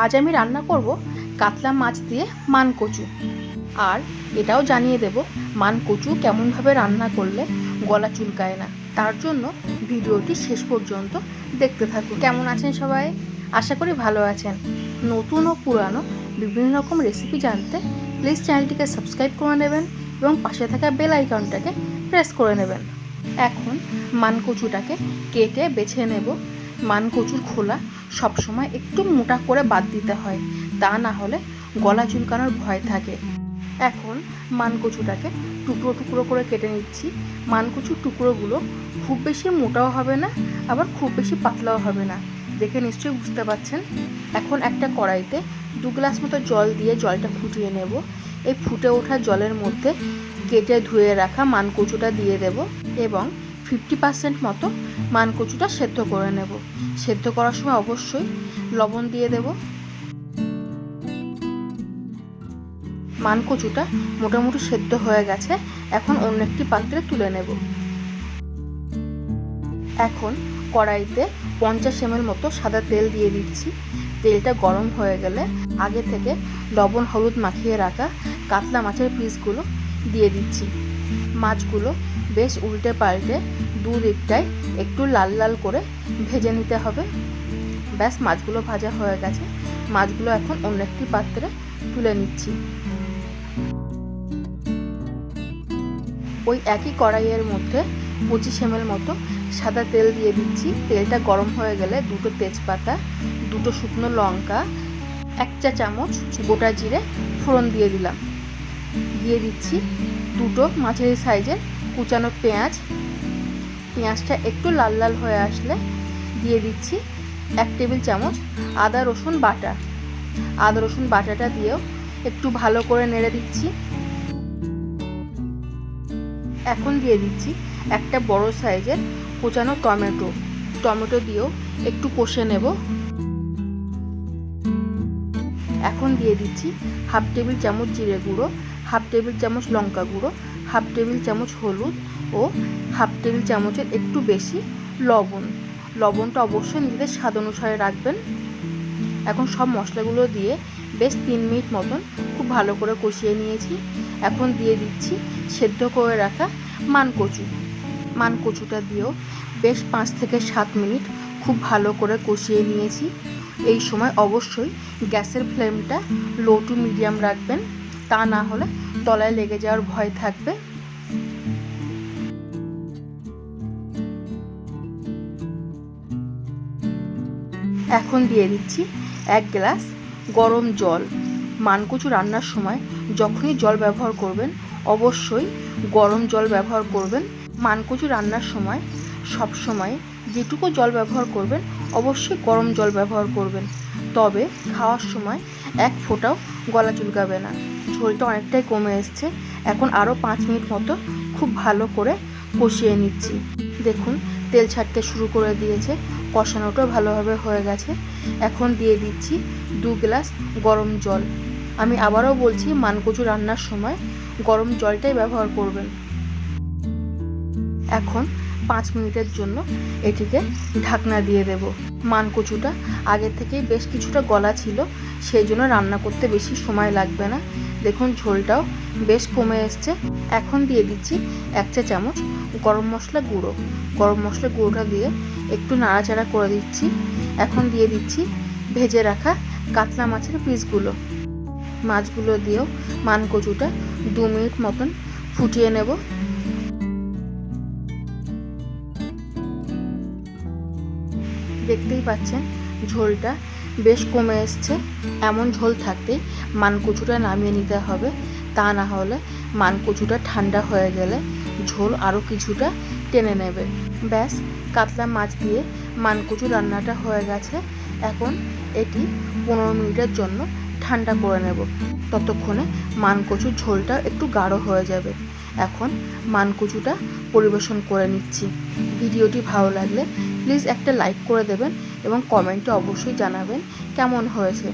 আজ আমি রান্না করব কাতলা মাছ দিয়ে মান কচু। আর এটাও জানিয়ে দেব মান কচু কেমনভাবে রান্না করলে গলা চুলকায় না। তার জন্য ভিডিওটি শেষ পর্যন্ত দেখতে থাকুন। কেমন আছেন সবাই? আশা করি ভালো আছেন। নতুন ও পুরানো বিভিন্ন রকম রেসিপি জানতে প্লিজ চ্যানেলটিকে সাবস্ক্রাইব করে নেবেন এবং পাশে থাকা বেল আইকনটাকে প্রেস করে নেবেন। এখন মান কচুটাকে কেটে বেছে নেব। মান কচুর খোলা সবসময় একটু মোটা করে বাদ দিতে হয়। তা না হলে গলা চুলকানোর ভয় থাকে। এখন মানকচুটাকে টুকরো টুকরো করে কেটে নিচ্ছি। মানকচুর টুকরোগুলো খুব বেশি মোটাও হবে না, আবার খুব বেশি পাতলাও হবে না। দেখে নিশ্চয়ই বুঝতে পারছেন? এখন একটা কড়াইতে দু গ্লাস মতো জল দিয়ে জলটা ফুটিয়ে নেব। এই ফুটে ওঠা জলের মধ্যে কেটে ধুয়ে রাখা মানকচুটা দিয়ে দেব এবং ফিফটি পার্সেন্ট মতো মান কচুটা সেদ্ধ করে নেব। সেদ্ধ করার সময় অবশ্যই লবণ দিয়ে দেব। মান কচুটা মোটামুটি সেদ্ধ হয়ে গেছে। এখন অন্য একটি পাত্রে তুলে নেব। এখন কড়াইতে পঞ্চাশ এমএল মতো সাদা তেল দিয়ে দিচ্ছি। তেলটা গরম হয়ে গেলে আগে থেকে লবণ, হলুদ মাখিয়ে রাখা কাতলা মাছের পিসগুলো দিয়ে দিচ্ছি। মাছগুলো বেশ উল্টে পাল্টে দু দিকটায় একটু লাল লাল করে ভেজে নিতে হবে। ব্যাস, মাছগুলো ভাজা হয়ে গেছে। মাছগুলো এখন অন্য একটি পাত্রে তুলে নিচ্ছি। ওই একই কড়াইয়ের মধ্যে পঁচিশ এমএল মতো সাদা তেল দিয়ে দিচ্ছি। তেলটা গরম হয়ে গেলে দুটো তেজপাতা, দুটো শুকনো লঙ্কা, এক চা চামচ গোটা জিরে ফোড়ন দিয়ে দিলাম। দিয়ে দিচ্ছি দুটো মাছের সাইজের কুচানো পেঁয়াজ। পেঁয়াজটা একটু লাল লাল হয়ে আসলে দিয়ে দিচ্ছি এক টেবিল চামচ আদা, রসুন, বাটা। আদা, রসুন, বাটাটা দিয়েও একটু ভালো করে নেড়ে দিচ্ছি। এখন দিয়ে দিচ্ছি একটা বড় সাইজের কোচানো টমেটো। টমেটো দিয়েও একটু কষে নেব। এখন দিয়ে দিচ্ছি হাফ টেবিল চামচ জিরে গুঁড়ো, হাফ টেবিল চামচ লঙ্কা গুঁড়ো হাফ টেবিল চামচ হলুদ ও হাফ টেবিল চামচের একটু বেশি লবণ। লবণটা অবশ্যই নিজেদের স্বাদ অনুসারে রাখবেন। এখন সব মশলাগুলো দিয়ে বেশ তিন মিনিট মতন খুব ভালো করে কষিয়ে নিয়েছি। এখন দিয়ে দিচ্ছি সেদ্ধ করে রাখা মানকচু। মানকচুটা দিয়েও বেশ পাঁচ থেকে সাত মিনিট খুব ভালো করে কষিয়ে নিয়েছি। এই সময় অবশ্যই গ্যাসের ফ্লেমটা লো টু মিডিয়াম রাখবেন। তা না হলে তলায় লেগে যাওয়ার ভয় থাকবে। এখন দিয়ে দিচ্ছি এক গ্লাস গরম জল। মানকুচু রান্নার সময় যখনই জল ব্যবহার করবেন, অবশ্যই গরম জল ব্যবহার করবেন। মানকুচু রান্নার সময় সব সময় যেটুকু জল ব্যবহার করবেন, অবশ্যই গরম জল ব্যবহার করবেন। তবে খাওয়ার সময় এক ফোঁটাও গলা চুলকাবে না। ঝোলটা অনেকটাই কমে এসছে। এখন আরও পাঁচ মিনিট মতো খুব ভালো করে কষিয়ে নিচ্ছি। দেখুন, তেল ছাড়তে শুরু করে দিয়েছে। কষানোটাও ভালোভাবে হয়ে গেছে। এখন দিয়ে দিচ্ছি দু গ্লাস গরম জল। আমি আবারও বলছি, মানকচু রান্নার সময় গরম জলটাই ব্যবহার করবেন। এখন পাঁচ মিনিটের জন্য এটিকে ঢাকনা দিয়ে দেব। মানকচুটা আগে থেকেই বেশ কিছুটা গলা ছিল সেই জন্য রান্না করতে বেশি সময় লাগবে না। দেখুন, ঝোলটাও বেশ কমে এসছে। এখন দিয়ে দিচ্ছি এক চা চামচ গরম মশলা গুঁড়ো। গরম মশলা গুঁড়োটা দিয়ে একটু নাড়াচাড়া করে দিচ্ছি। এখন দিয়ে দিচ্ছি ভেজে রাখা কাতলা মাছের পিসগুলো। মাছগুলো দিয়েও মানকচুটা দু মিনিট মতন ফুটিয়ে নেব। দেখতেই পাচ্ছেন ঝোলটা বেশ কমে এসছে। এমন ঝোল থাকতেই মানকচুটা নামিয়ে নিতে হবে। তা না হলে মানকচুটা ঠান্ডা হয়ে গেলে ঝোল আরও কিছুটা টেনে নেবে। ব্যাস, কাতলা মাছ দিয়ে মানকচু রান্নাটা হয়ে গেছে। এখন এটি পনেরো মিনিটের জন্য ঠান্ডা করে নেব। ততক্ষণে মানকচুর ঝোলটা একটু গাঢ় হয়ে যাবে। এখন মানকুচুটা পরিবেশন করে নিচ্ছি। ভিডিওটি ভালো লাগলে প্লিজ একটা লাইক করে দেবেন এবং কমেন্টে অবশ্যই জানাবেন কেমন হয়েছে।